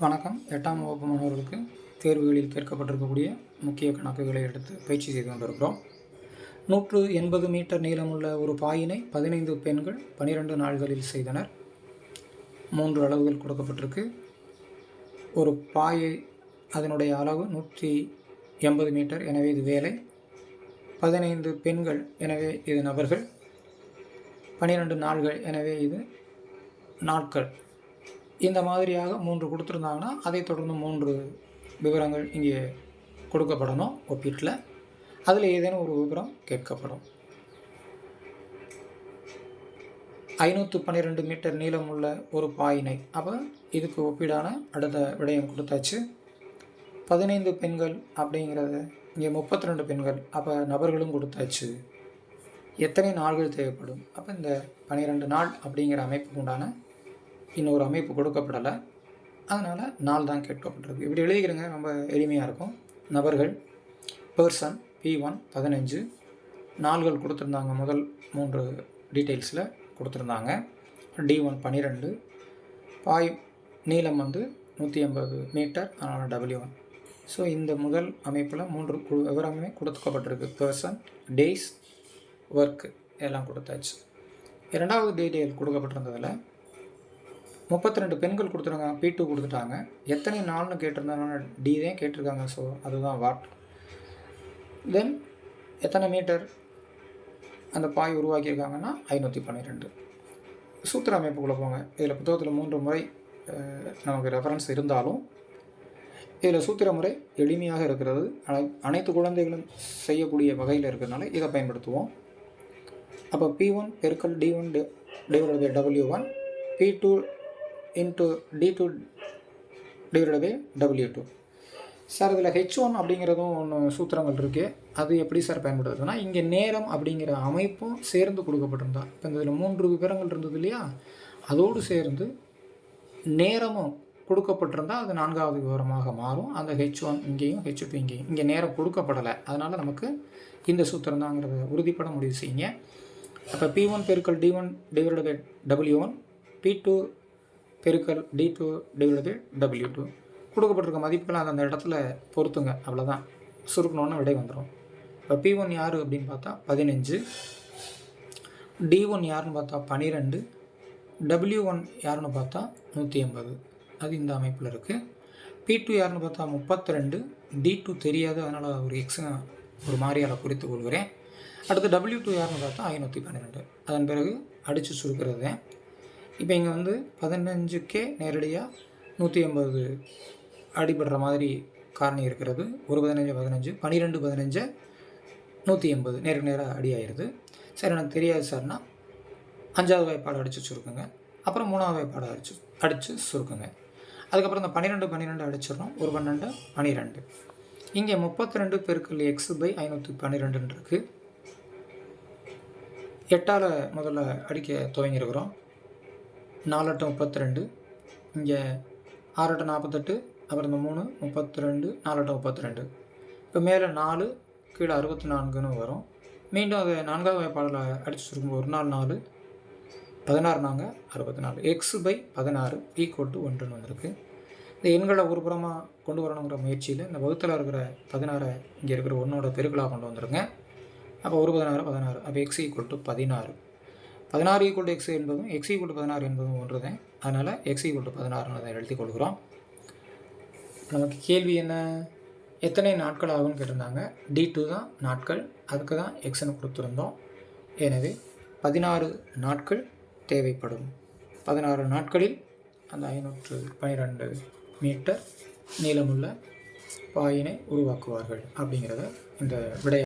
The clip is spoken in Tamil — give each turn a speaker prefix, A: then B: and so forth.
A: வணக்கம். எட்டாம் வகுப்பு மாணவர்களுக்கு தேர்வுகளில் கேட்கப்பட்டிருக்கக்கூடிய முக்கிய கணக்குகளை எடுத்து பயிற்சி செய்து கொண்டிருக்கிறோம். நூற்று எண்பது மீட்டர் நீளமுள்ள ஒரு பாயினை பதினைந்து பெண்கள் பனிரெண்டு நாள்களில் செய்தனர். மூன்று அளவுகள் கொடுக்கப்பட்டிருக்கு. ஒரு பாயை அதனுடைய அளவு நூற்றி எண்பது மீட்டர் எனவே இது வேலை. பதினைந்து பெண்கள் எனவே இது நபர்கள். பனிரெண்டு நாள்கள் எனவே இது நாட்கள். இந்த மாதிரியாக மூன்று கொடுத்துருந்தாங்கன்னா அதை தொடர்ந்து மூன்று விவரங்கள் இங்கே கொடுக்கப்படணும் ஒப்பீட்டில். அதில் ஏதேனும் ஒரு விவரம் கேட்கப்படும். ஐநூற்று பன்னிரெண்டு மீட்டர் நீளமுள்ள ஒரு பாயினை. அப்போ இதுக்கு ஒப்பீடான அடுத்த விடயம் கொடுத்தாச்சு. பதினைந்து பெண்கள் அப்படிங்கிறத இங்கே முப்பத்தி ரெண்டு பெண்கள் அப்போ நபர்களும் கொடுத்தாச்சு. எத்தனை நாள்கள் தேவைப்படும்? அப்போ இந்த பன்னிரெண்டு நாள் அப்படிங்கிற அமைப்புக்கு உண்டான இன்னொரு அமைப்பு கொடுக்கப்படலை. அதனால் நாள் தான் கேட்கப்பட்டிருக்கு. இப்படி எழுதிக்கிறங்க ரொம்ப எளிமையாக இருக்கும். நபர்கள் பர்சன் பி ஒன் பதினஞ்சு. நாள்கள் கொடுத்துருந்தாங்க முதல் மூன்று டீட்டெயில்ஸில் கொடுத்துருந்தாங்க. டி ஒன் பன்னிரெண்டு பாய் நீளம் வந்து நூற்றி ஐம்பது மீட்டர் அதனால் டபிள்யூ ஒன் ஸோ இந்த முதல் அமைப்பில் மூன்று கு- விவரமே கொடுக்கப்பட்டிருக்கு. பர்சன் டேஸ் ஒர்க்கு எல்லாம் கொடுத்தாச்சு. இரண்டாவது டீட்டெயில் கொடுக்கப்பட்டிருந்ததில் முப்பத்தி ரெண்டு பெண்கள் கொடுத்துருக்காங்க பி டூ கொடுத்துட்டாங்க. எத்தனை நாள்னு கேட்டிருந்தாங்க டி தான் கேட்டிருக்காங்க. ஸோ அதுதான் வாட் தென் எத்தனை மீட்டர் அந்த பாய் உருவாக்கியிருக்காங்கன்னா ஐநூற்றி பன்னிரெண்டு. சூத்திர அமைப்புக்குள்ளே போங்க. இதில் புத்தகத்தில் மூன்று முறை நமக்கு ரெஃபரன்ஸ் இருந்தாலும் இதில் சூத்திர முறை எளிமையாக இருக்கிறது. அனை- அனைத்து குழந்தைகளும் செய்யக்கூடிய வகையில் இருக்கிறதுனால இதை பயன்படுத்துவோம். அப்போ பி ஒன் பெருக்கல் T one T W one P two into T two divided by W two sir இதில் ஹெச் ஒன் அப்படிங்கிறதும் ஒன்று சூத்திரங்கள் இருக்குது அது எப்படி சார் பயன்படுத்துதுன்னா இங்கே நேரம் அப்படிங்கிற அமைப்பும் சேர்ந்து கொடுக்கப்பட்டிருந்தா. இப்போ இந்த இதில் மூன்று விவரங்கள் இருந்தது இல்லையா? அதோடு சேர்ந்து நேரமும் கொடுக்கப்பட்டிருந்தால் அது நான்காவது விவரமாக மாறும். அந்த ஹெச் ஒன் இங்கேயும் ஹெச் டூ இங்கேயும். இங்கே நேரம் கொடுக்கப்படலை. அதனால் நமக்கு இந்த சூத்திரம் தாங்கிறத உறுதிப்பட முடிவு செய்யுங்க. அப்போ பி ஒன் பெருக்கல் T one divided by W one P two பெருக்கல் T two divide W two கொடுக்கப்பட்டிருக்க மதிப்புகளை அந்த இடத்துல பொறுத்துங்க அவ்வளோதான் சுருக்கணுன்னு விடை வந்துடும் இப்போ பி ஒன் யார் அப்படின்னு பார்த்தா பதினஞ்சு. டி ஒன் யாருன்னு பார்த்தா பன்னிரெண்டு டபிள்யூ ஒன் யாருன்னு பார்த்தா நூற்றி ஐம்பது அது இந்த அமைப்பில் இருக்குது பி டூ யாருன்னு பார்த்தா முப்பத்தி ரெண்டு டி டூ தெரியாது. அதனால் ஒரு எக்ஸ் ஒரு மாதிரியால் குறித்து கொள்கிறேன். அடுத்து டபிள்யூ டூ யாருன்னு பார்த்தா ஐநூற்றி பன்னிரெண்டு. அதன் பிறகு அடித்து சுருக்கிறது தான் இப்போ இங்கே வந்து பதினஞ்சுக்கே நேரடியாக நூற்றி எண்பது அடிபடுற மாதிரி காரணி இருக்கிறது. ஒரு பதினஞ்சு பதினஞ்சு பன்னிரெண்டு பதினஞ்சு நூற்றி எண்பது நேருக்கு நேராக அடி ஆயிடுது சார் எனக்கு தெரியாது சார்னா அஞ்சாவது வாய்ப்பாடு அடித்து சுருக்குங்க. அப்புறம் மூணாவது வாய்ப்பாடு அடிச்சு அடித்து சுருக்குங்க. அதுக்கப்புறம் இந்த பன்னிரெண்டு பன்னிரெண்டு அடிச்சிடணும். ஒரு பன்னெண்டு பன்னிரெண்டு இங்கே முப்பத்தி ரெண்டு பெருக்கல் எக்ஸ் பை ஐநூற்றி பன்னிரெண்டுன்னு இருக்குது எட்டால் முதல்ல அடிக்க துவங்கியிருக்கிறோம். நாலட்டம் முப்பத்தி ரெண்டு இங்கே ஆறட்டம் நாற்பத்தெட்டு அப்புறம் இந்த மூணு முப்பத்தி ரெண்டு நாலட்டம் முப்பத்தி ரெண்டு. இப்போ மேலே நாலு கீழே அறுபத்தி நான்குன்னு வரும். மீண்டும் அதை நான்காவது வாய்ப்பாடில் அடித்து சுருக்கும் ஒரு நாள் நாலு பதினாறு நாங்க அறுபத்தி நாலு. எக்ஸ் பை பதினாறு ஈக்குவல் டு ஒன்றுன்னு வந்திருக்கு. இந்த எண்களை ஒருபுறமாக கொண்டு வரணுங்கிற முயற்சியில் இந்த வகுத்தில் இருக்கிற பதினாறை இங்கே இருக்கிற ஒன்றோட பெருக்களாக கொண்டு வந்துருங்க அப்போ ஒரு பதினாறு பதினாறு. அப்போ எக்ஸ் ஈக்குவல் டு பதினாறு. பதினாறு ஈக்குவல் டு எக்ஸ் என்பதும் எக்ஸ் ஈக்குவல் டு பதினாறு என்பதும் ஒன்று தான். அதனால் எக்ஸ் ஈக்குவல் டு பதினாறுன்னு அதை எழுதி கொள்கிறோம். நமக்கு கேள்வி என்ன? எத்தனை நாட்கள் ஆகும்னு கேட்டிருந்தாங்க. டி டூ தான் நாட்கள். அதுக்கு தான் எக்ஸ்னு கொடுத்துருந்தோம். எனவே பதினாறு நாட்கள் தேவைப்படும். பதினாறு நாட்களில் அந்த ஐநூற்று பன்னிரெண்டு மீட்டர் நீளமுள்ள பாயினை உருவாக்குவார்கள் அப்படிங்கிறத இந்த விடை